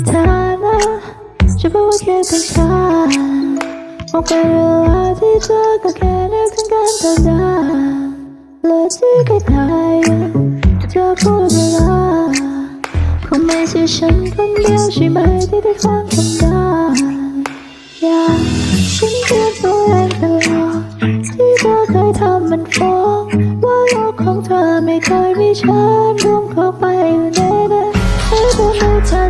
Gitana Chibukit Pinkan Okarua Tita Kakene Kankantana ดที่ Kitaya ยจะพูดเวลาคงไม่ใช่ฉันคนเดียวใช่ไหมที่ได้ความกำลัาอย่าฉันเตือนตัวเองตลอดที่เธอเคยทำมันฟ้องว่าโลกของเธอไม่เคยมีฉันรวมเข้าไปใน ทุก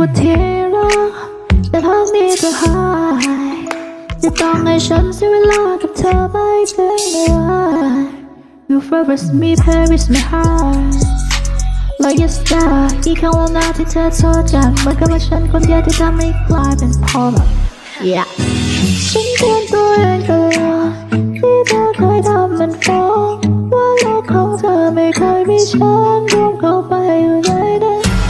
ว่าที่รักแต่พักนี้จะหายจะต้องให้ฉันเสียเวลากับเธอไปถึงเมื่อไหร่ You forever me Paris my heart Like a star อีกครั้งแล้วนะที่เธอโทษกันเหมือนกับว่าฉันคนเดียวที่ทำให้กลายเป็นพ่อแบบ Yeah ฉันเตือนตัวเองตลอดที่เธอเคยทำมันฟ้องว่าโลกของเธอไม่เคยมีฉันร่วมเข้าไปอยู่ใน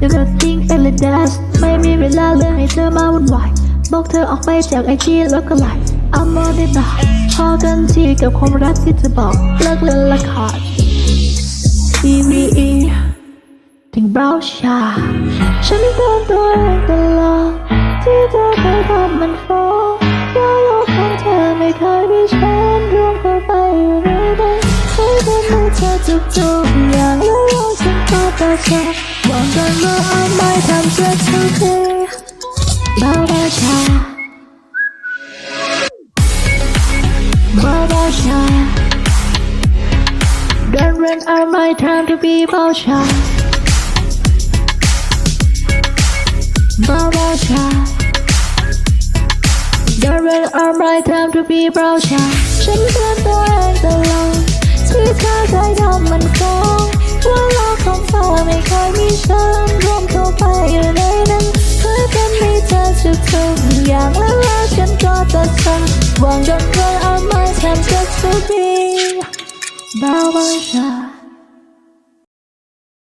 Don't run out my time to be Bow Sha Hope you know what you miss If you think I let that ไม่มีเวลาเลยให้เธอมาวุ่นวายบอกเธอออกไปจากไอจีแล้วก็ไลน์ I'm on it now พอกันทีกับความรักที่จะบอกเลิกเล่นละคร CVE ถึงเบาชา ฉันเตือนตัวเองตลอดที่เธอเคยทำมันฟ้องว่าโลกของเธอไม่เคยมีฉันร่วมเข้าไปอยู่ในนั้นให้ฉันมีเธอทุกๆอย่างแล้วฉันก็จะใช้หวังกัน เบาเบาชาเบาเบาชา Don't run out my time to be เบาชา Brow brow cha Don't run out my time to be brow cha ฉันเตือนตัวเองตลอด Bao.